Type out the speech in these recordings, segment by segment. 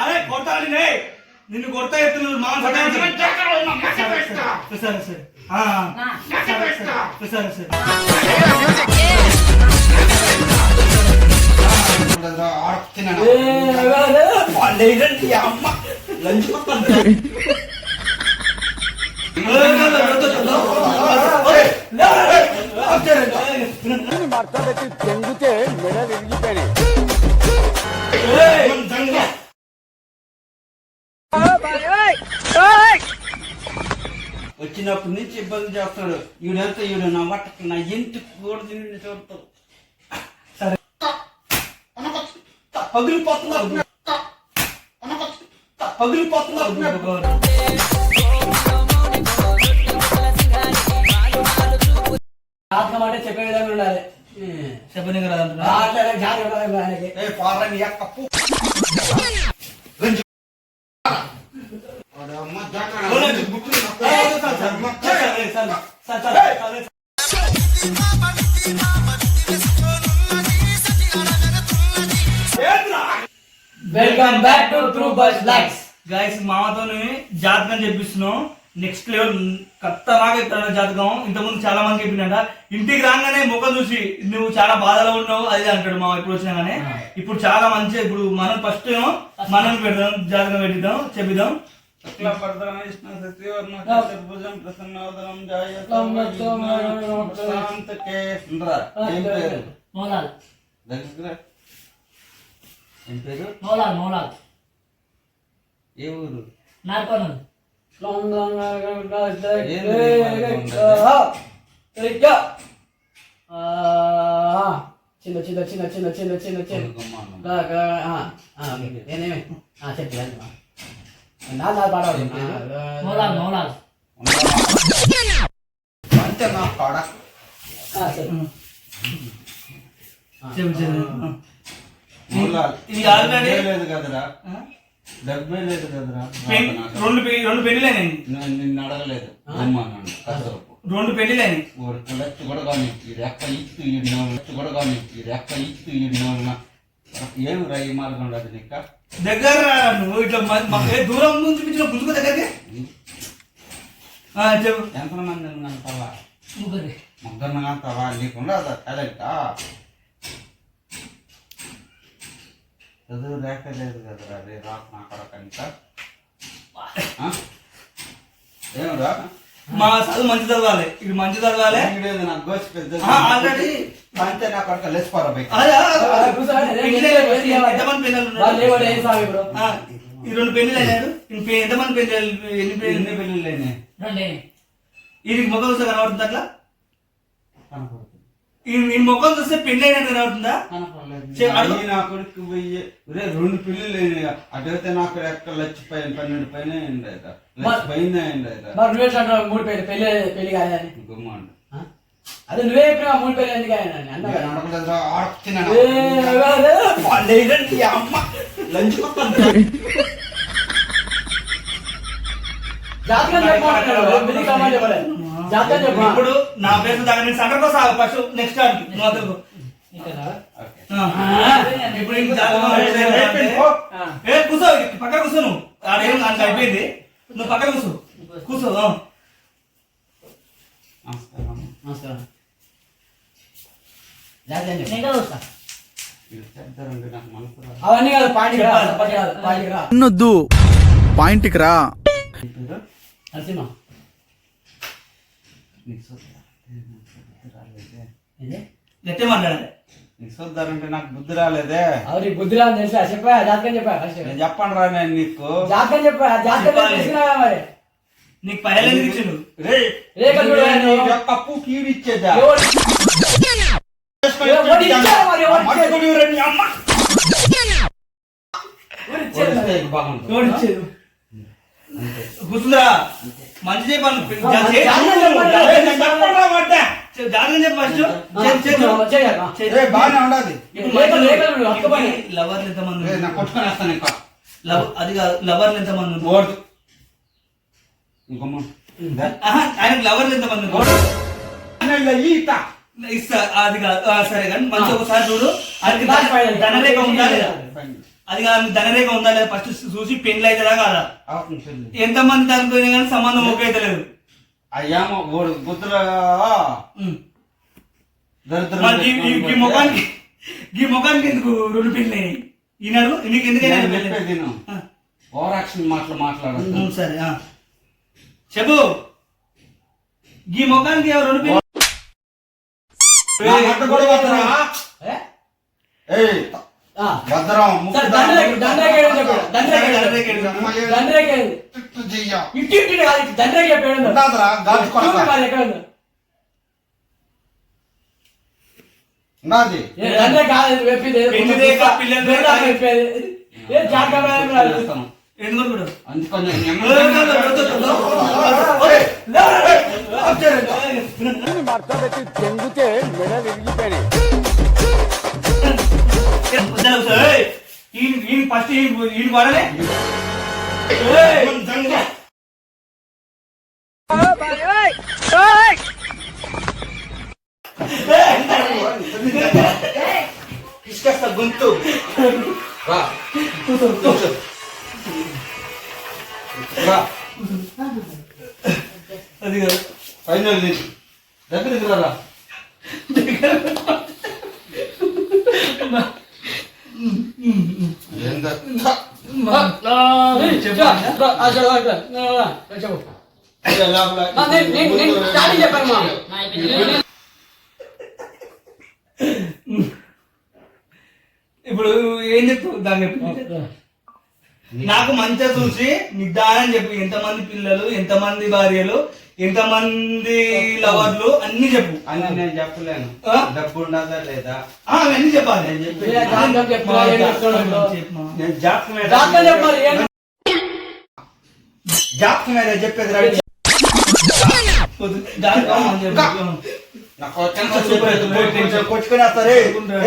అరే కొడతాను నిన్ను కొత్త ఎత్తున్నారు మా సరే సరే సరే. మెడ విరిగిపోయినాయి మొత్తం వచ్చినప్పటి నుంచి ఇబ్బంది చేస్తాడు. ఈడంతా ఈడు నా వట్టకు నా ఇంటి కూడా తిని చూడతాడు సరే. పగిలిపోతున్నా. పగిలిపోతున్నా. జాతకం అంటే చెప్పే విధంగా ఉండాలి. చెప్పని కదా అంటున్నా welcome back to true bus likes guys మామతోని జాతకం చెప్పిస్తున్నాం. నెక్స్ట్ లెవెల్ కత్తలాగా ఇస్తాడు జాతకం. ఇంతకుముందు చాలా మంది చెప్పిందంట. ఇంటికి రాగానే ముఖం చూసి నువ్వు చాలా బాధలో ఉన్నావు అది అంటాడు మా ఇప్పుడు వచ్చినాగానే ఇప్పుడు చాలా మంచి ఇప్పుడు మనం ఫస్ట్ ఏమో మనం పెడదాం జాతకం పెట్టిద్దాం చెప్పిద్దాం. శుక్లపరధరం విష్ణు సత్యవర్మ చతుర్భుజం శాంతకే. ఇంద్రా, ఏం పేరు? మోలాల్. దగ్గర ఏం పేరు? Molal molal. ఏ ఊరు? నార్పను చిన్న చిన్న చిన్న చిన్న చిన్న చిన్న చిన్న. నేనేమే చెప్పి. లేదు కదరా రెండు పెళ్ళి పెళ్ళిలేని నిన్ను అడగలేదు రెండు పెళ్ళిలేని కూడా కానీ రెక్క ఇస్తూ ఇడిన కూడా కానీ రెక్క ఇస్తూ ఇడిన ఏమి రై మార్గం ఉండదు నీక? దగ్గర నువ్వు ఇట్లా మ- మ- ఏ దూరం నుంచి పిచ్చిన పుంజుకో దగ్గరికి. చెప్పు. ఎంతమంది అంటావా ముగ్గురు. ముగ్గురు అంటావా నీకుండా టాలెంట్ చదువు లేక లేదు కదరా రే రాకు నా కొడకంట ఏమరా మా చదువు మంచి చదవాలి. ఇది మంచి చదవాలి. నాకు గోచి పెద్ద ఆల్రెడీ అంతే నాకు కొడుకు ఈ రెండు పెళ్ళిళ్ళు అయినాడు ఎంతమంది పెళ్ళిళ్ళు ఎన్ని ఎన్ని పెళ్ళిళ్ళు అయినాయి? ఇది ముఖం చూస్తే కనబడుతుంది అట్లా? ఈ ముఖం చూస్తే పెళ్ళి అయినట్టు కనబడుతుందా? నా కొడుకు పోయి రెండు పెళ్ళిళ్ళు అయినాయి అటైతే నాకు ఎక్కడ లక్ష పైన పన్నెండు పైన అయింది అయితే పైన అయింది అయితే మూడు పెళ్ళి పెళ్ళి పెళ్ళి కాదని గుమ్మండి అదే నువ్వే చెప్పినా మూడు పేరు ఎందుకు ఆయన ఇప్పుడు నా పేరు దాని సంటర్కో సాగు నెక్స్ట్ మొదలు ఇప్పుడు ఏ కూర్చో పక్క కూర్చో నువ్వు. ఆడేం అంత అయిపోయింది? నువ్వు పక్కన కూర్చో. కూర్చో. నమస్కారం. నమస్కారం. పాయింట్ కాదు పాయింట్కి రా. నరసింహ. ఎత్తే నాకు బుద్ధి రాలేదే. అవును బుద్ధి రాలేదు తెలుసా? చెప్పా జాతకం చెప్పా చెప్పండి రా నేను నీకు. జాతకం చెప్పా జాతకం మరి? నీకు పైలలు ఇచ్చిన రే కీడు ఇచ్చేదా? గుర్తుందా మంచి చెప్పాను జాగ్రత్త చెప్పు ఫస్ట్. బాగానే లవర్లు ఎంతమంది లవ్ అది కాదు లవర్లు ఎంతమంది ఓడుతు ఇంకమ్మ. ఆయనకు లవర్లు ఎంతమంది ఈత. ఇస్తా అది కాదు. సరే కానీ మంచి ఒకసారి చూడు. పైన. ధనరేఖ ఉందా లేదా. అది కాదు ధనరేఖ ఉందా లేదా? ఫస్ట్ చూసి పెళ్ళి అవుతుందా కాదా పెళ్ళి ఎంతమంది దానితో కానీ సంబంధం ఓకే అయితే లేదు అయ్యామో ఓడి ఈ- ముఖానికి ఈ ముఖానికి ఎందుకు రెండు పెళ్ళి ఈనాడు నీకు ఎందుకైనా పెళ్ళి. ఓవర్ యాక్షన్ మాటలు మాట్లాడదు సరే. చెప్పు. ఈ ముఖానికి ఎవరు రెండు ఇట్టి కాదు. నాది చెప్పేది. పిల్లల జాగ్రత్త చేస్తాను. ఎందుకు కూడా అందుకని నేను ఏ, ఏ, ఏ, ఏ, ఏ, అది కాదు. ఫైనల్ నీకు దగ్గరికి రా ఏందా? ఏయ్, చెప్పు. రా, ఆ, చెప్పు, రా, రా, రా, రా, చెప్పు. ఏ లోపల. మా, నేను- నేను- నేను స్టార్టింగ్ చెప్పాను మా. ఇప్పుడు ఏం చెప్పు దాని చెప్పు నాకు మంచిగా చూసి నిదానం చెప్పు. ఎంతమంది పిల్లలు ఎంతమంది భార్యలు ఎంతమంది లవర్లు అన్ని చెప్పు. అని నేను చెప్పలేను? డబ్బు ఉండదా లేదా? ఆ, అవన్నీ చెప్పాలి. నేను జాతకం చెప్పేది రైట్ వద్దు, జాతకం అని చెప్పు. నాకు టెన్షన్ చెప్పలేదు కొట్టుకుని వస్తారే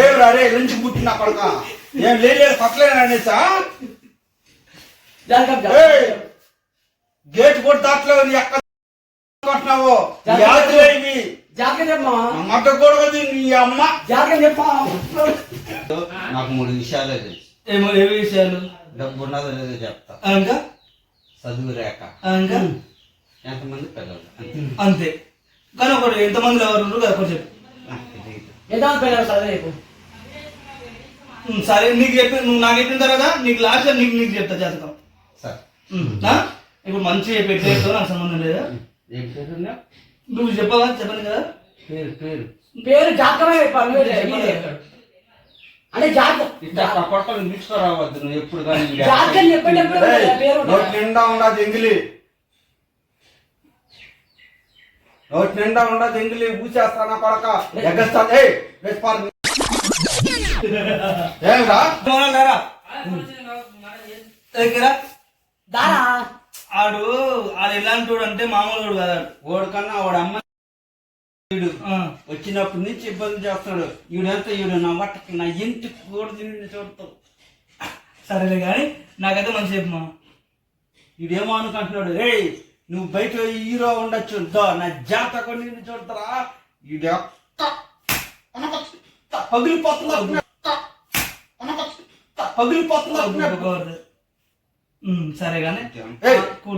ఏం రా రే లంచ్ పుట్టిన కొడక ఏం లేదు కొట్టలేను అనేసా. గేట్ కూడా దాటలేవు నీ ఎక్కడ కొట్టినావు? యాత్ర ఇవి జాతకం చెప్పమా అమ్మట కూడా నీ అమ్మ. జాతకం చెప్పమా నాకు మూడు విషయాలే తెలుసు. ఏమో ఏ విషయాలు? డబ్బు ఉన్నదో లేదో చెప్తా. ఇంకా చదువు రేఖ. ఇంకా ఎంతమంది పిల్లలు? అంతే. కానీ ఒకటి ఎంతమంది ఎవరు ఉన్నారు కదా ఒకటి చెప్పు. నాకు తెలియదు. ఎంత పెళ్ళారు సార్ రేపు ఉమ్, సరే నీకు చెప్పి నువ్వు నాకు చెప్పిన తర్వాత నీకు లాస్ట్ నీకు నీకు చెప్తా ఆ? ఇప్పుడు మంచి పెట్టేతో నాకు సంబంధం లేదా? ఏం? నువ్వు చెప్పవా చెప్పను కదా. పేరు పేరు. పేరు జాతకమే చెప్పాలి. అంటే జాతకం ఇట్లా కొట్టలు మిచ్చుకోరావద్దు నువ్వు ఎప్పుడు కానీ జాతకం. చెప్పేటప్పుడు ఏయ్, పేరు. నోటి నిండా ఉండదు ఎంగిలి. నోటి నిండా ఉండదు ఎంగిలి కొడక ఎగ్గస్తాను ఏమిరా? మోనాల్ దారా. ఆడు ఆడు ఎలాంటి వాడు అంటే మామూలు వాడు కదా. ఓడికన్నా వాడు అమ్మ వీడు. వచ్చినప్పటి నుంచి ఇబ్బంది చేస్తున్నాడు ఈడంతా ఈడు నా వట్టకి నా ఇంటి కూడా తిని చూడతావు సరేలే కానీ నాకైతే మంచి చెప్పమా ఈడేమో అనుకుంటున్నాడు రే నువ్వు బయట హీరో ఉండొచ్చు. దో నా జాతకు నిన్ను చూడతారా? ఈడు పగిలిపోతున్నా పగిలిపోతున్నా సరే కానీ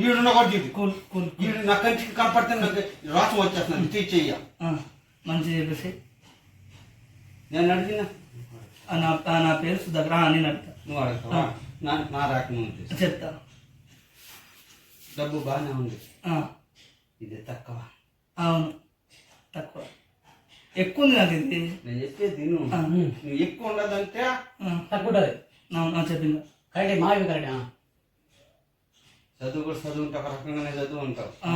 ఈడున్న కూడా తీసి. కూల్ కూల్ ఈడు నా కంటికి కనపడితే నాకు రాసం వచ్చేస్తున్నాను తీసేయ్య ఆ, మంచిగా చెప్పేసి. నేను అడిగిన నా నా పేరు సుధాకర్ నేను అడుగుతా నువ్వు అడగవా నా నా ఉంది. చెప్తా. డబ్బు బాగానే ఉంది. ఇది తక్కువ. అవును తక్కువ. ఎక్కువ ఉంది నాకు ఇది. నేను చెప్పేది తిను నువ్వు ఎక్కువ ఉండదంటే తక్కువ ఉంటుంది. చెప్పిందా. కరెక్ట్ మావి కరెక్ట్. చదువు కూడా చదువు ఉంటే ఒక రకంగానే చదువు ఉంటావు ఆ,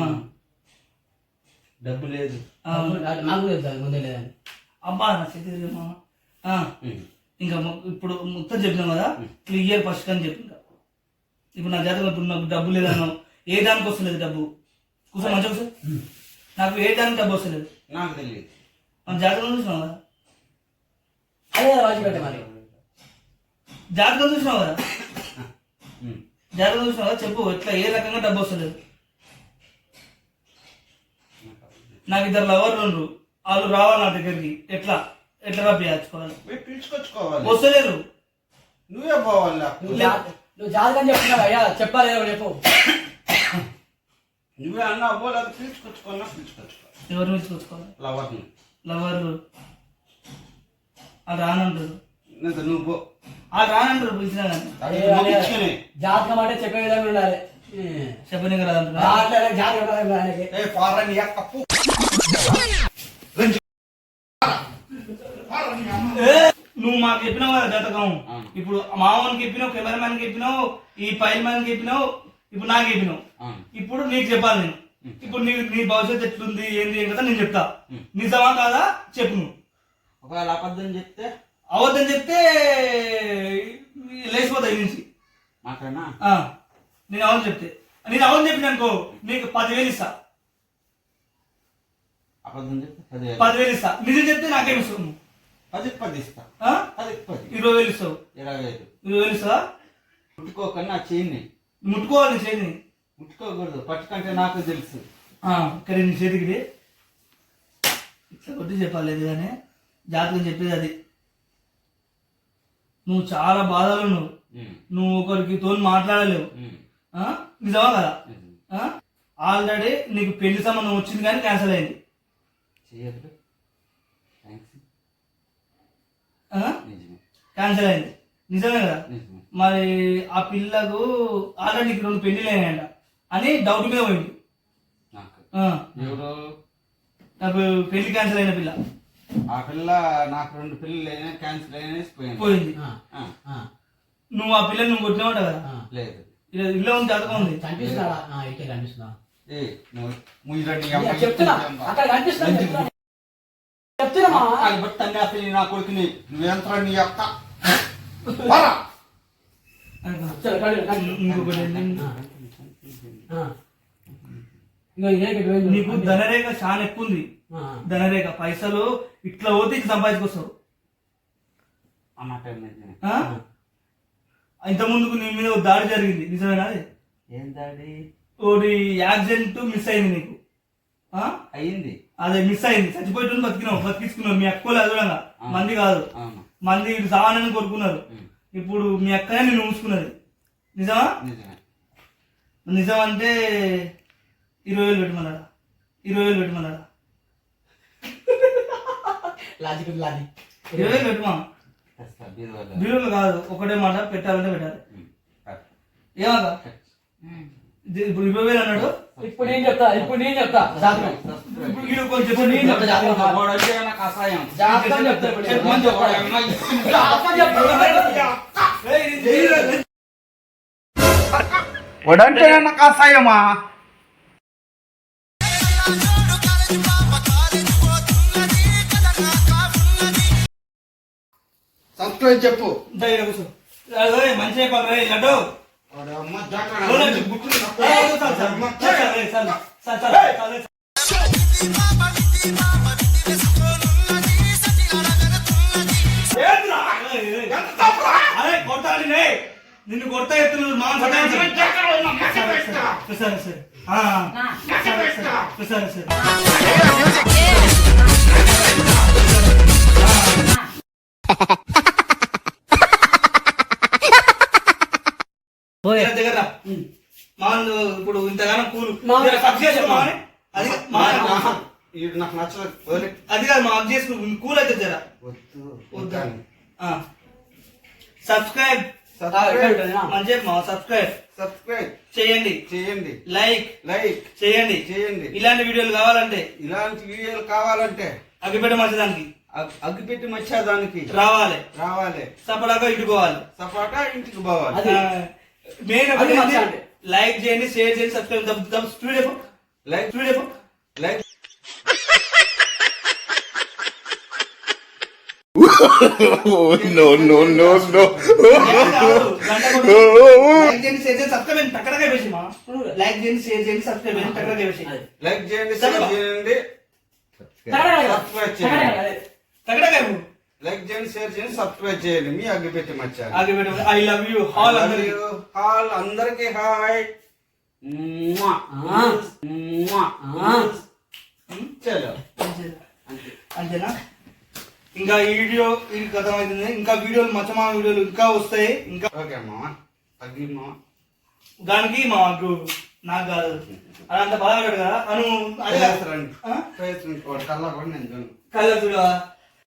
డబ్బు లేదు. నాకు నాకు తెలుసు ముందే లేదని. అబ్బా నా చేతి. ఇంకా ఇప్పుడు మొత్తం చెప్పినాం కదా క్లియర్ ఫస్ట్ అని చెప్పి ఇంకా. ఇప్పుడు నా జాతకం ఇప్పుడు నాకు డబ్బు లేదన్నావు. ఏ దానికి వస్తలేదు డబ్బు? కూర్చో మంచిగా కూర్చో. నాకు ఏ దానికి డబ్బు వస్తలేదు? నాకు తెలియదు. మన జాతకం చూసినావు కదా? అదే రాజు పెట్టే మరి. జాతకం చూసినావు కదా? చూసినావు? కదా చెప్పు ఎట్లా ఏ రకంగా డబ్బు వస్తలేదు? నాకు ఇద్దరు లవర్లు ఉండ్రు. వాళ్ళు రావాలి నా దగ్గరికి. ఎట్లా? ఎట్లా పోయి పిలుచుకొచ్చుకోవాలి. వస్తలేరు. నువ్వే పోవాలా? నువ్వు జా- నువ్వు జాతకం చెప్తున్నావు అయ్యా చెప్పాలి ఏదో చెప్పు. నువ్వే అన్నా పోలేదు పిలుచుకొచ్చుకోవాలా. పిలుచుకొచ్చుకో ఎవరి నుంచి చూసుకోవాలి లవర్ని. లవర్ అది రానంటారు ఇంకా నువ్వు పో. రానంటారు. జాతకం అంటే చెప్పే విధంగా ఉండాలి. చెప్పని కదా జాతకం నువ్వు మాకు చెప్పినావు కదా జాతకం. ఇప్పుడు మామూలు చెప్పినావు కెమెరామ్యాన్ చెప్పినావు ఈ ఫైల్ మ్యాన్ చెప్పినావు ఇప్పుడు నాకు చెప్పినావు. ఇప్పుడు నీకు చెప్పాలి నేను. ఇప్పుడు నీ నీ భవిష్యత్తు ఎట్లుంది ఏంది ఏం కదా నేను చెప్తా. నిజమా కాదా? చెప్పు నువ్వు. ఒకవేళ అబద్ధం చెప్తే అవద్దని చెప్తే లేచిపోతా ఈ నుంచి. మాటనా ఆ, నేను అవును చెప్తే. నేను అవును చెప్పిన అనుకో నీకు పదివేలు ఇస్తా. పదివేలు. ఇస్తా. నిజం చెప్తే నాకేమి ఇస్తావు? పదికి పది ఇస్తా. ఆ? పదికి పది. ఇరవై వేలు ఇస్తావు. ఇరవై ఐదు ఇరవై వేలు ఇస్తావా? ముట్టుకోకన్నా చేయని. ముట్టుకోవాలి నీ చేతిని ముట్టుకోకూడదు. పట్టుకంటే నాకు తెలుసు. ఇక్కడ నీ చేతికి. ఇట్లా కొట్టి చెప్పాలి కానీ జాతకం చెప్పేది అది. నువ్వు చాలా బాధలు నువ్వు నువ్వు ఒకరికి తోని మాట్లాడలేవు? నిజమా కదా. ఆల్రెడీ నీకు పెళ్ళి సంబంధం వచ్చింది కానీ క్యాన్సిల్ అయింది. క్యాన్సిల్ అయింది. నిజమే కదా? మరి ఆ పిల్లకు ఆల్రెడీ నీకు రెండు పెళ్ళి అయినాయంట అని డౌట్ మీద పోయింది. నాకు పెళ్ళి క్యాన్సిల్ అయిన పిల్ల. ఆ పిల్ల నాకు రెండు పిల్లలు అయినా క్యాన్సిల్ అయినా పోయింది. పోయింది నువ్వు ఆ పిల్లని నువ్వు కొట్టినావంట కదా. లేదు. ఇలా ఇల్లు ఉంది జాతకం ఉంది. కనిపిస్తున్నాడా ఆ, ఇక్కడ కనిపిస్తున్నా ఏ నువ్వు చెప్తున్నా. అక్కడ చెప్తున్నా. అసలు నా కొడుకుని. యొక్క పోరా. ఇంకొకటి? ఆ. ఇగో ఇదే ఇక్కడ పోయింది. నీకు ధనరేఖ చాలా ఎక్కువ ఉంది. ఆ, ధనరేఖ పైసలు ఇట్లా పోతే ఇట్లా ఆ? ఇంత ముందుకు నీ మీద దాడి జరిగింది నిజమేనా అది? ఏం దాడి? ఒకటి యాక్సిడెంట్ మిస్ అయింది నీకు. ఆ? అయింది అదే మిస్ అయింది. చచ్చిపోయేటోని బతికినావు బతికించుకున్నావు. మీ అక్కలు అదుడంగా ఆ. మంది కాదు. మంది కోరుకున్నారు ఉమ్, ఇప్పుడు మీ అక్కనే నిన్ను ఉంచుకున్నది నిజమా? నిజం అంటే ఇరవై వేలు పెట్టమన్నాడా? ఇరవై వేలు పెట్టమన్నాడా? లాజిక్ లాజిక్ ఇరవై వేలు పెట్టుమా. బిల్లులు కాదు ఒకటే మాట పెట్టాలంటే పెట్టాలి. ఏమన్నా. ఇప్పుడు ఇరవై వేలు అన్నాడు ఇప్పుడు నేను చెప్తా ఇప్పుడు నేను చెప్తా జాతకం ఇప్పుడు కొంచెం నేను చెప్తా జాతకం అసహాయం. జాతకం చెప్తా. జాతకం చెప్తా ఏయ్, ఏయ్, ఏయ్. అరే కొట్టాలి నే. నిన్ను కొడతా ఎత్తులు మా సరే సరే సరే సరే సరే సరే సరే దగ్గర ఇప్పుడు ఇంతగానో కూలు. అది నాకు నచ్చలేదు. అది కాదు మా అప్ చేసుకో కూల్ అయితే జర. వద్దు. వద్దా? సబ్స్క్రైబ్ సబ్స్క్రైబ్ సబ్స్క్రైబ్ సబ్స్క్రైబ్ చేయండి. చేయండి. లైక్ లైక్ చేయండి. చేయండి. ఇలాంటి వీడియోలు కావాలంటే. ఇలాంటి వీడియోలు కావాలంటే. అగ్గిపెట్ట మంచిదానికి అగ్- అగ్గిపెట్టి మచ్చేదానికి. రావాలి. రావాలి. సపడాగా ఇటుకోవాలి సపోటా ఇంటికి పోవాలి. మెయిన్. లైక్ చేయండి షేర్ చేయండి సబ్స్క్రైబ్ దబ్ దబ్ స్పీడ్ అయిపో లైక్ స్పీడ్ అయిపో like no, no, no, no. Like చేయండి షేర్ చేయండి సబ్స్క్రైబ్ టక్కడగా వేసి మా లైక్ చేయండి షేర్ చేయండి సబ్స్క్రైబ్ టక్కడగా వేసి. లైక్ చేయండి షేర్. చేయండి అదే. టక్కడగా లైక్ చేయండి షేర్ చేయండి సబ్స్క్రైబ్ చేయండి. మీ అగ్గిపెట్టి మచ్చాలి అగ్గిపెట్ట ఐ లవ్ యూ. హాల్ అందరికి. హాల్ అందరికి హాయ్. చలో అంతేనా? ఇంకా ఈ వీడియో ఇది గతం అవుతుంది. ఇంకా వీడియోలు మచ్చమా వీడియోలు ఇంకా వస్తాయి. ఇంకా ఓకే మామ. తగ్గి మామ. దానికి మాకు నాకు కాదు. అదంత బాధపడ్డాడు కదా. అను అదే కల్లా కూడా నేను. కళ్ళ చూడవా?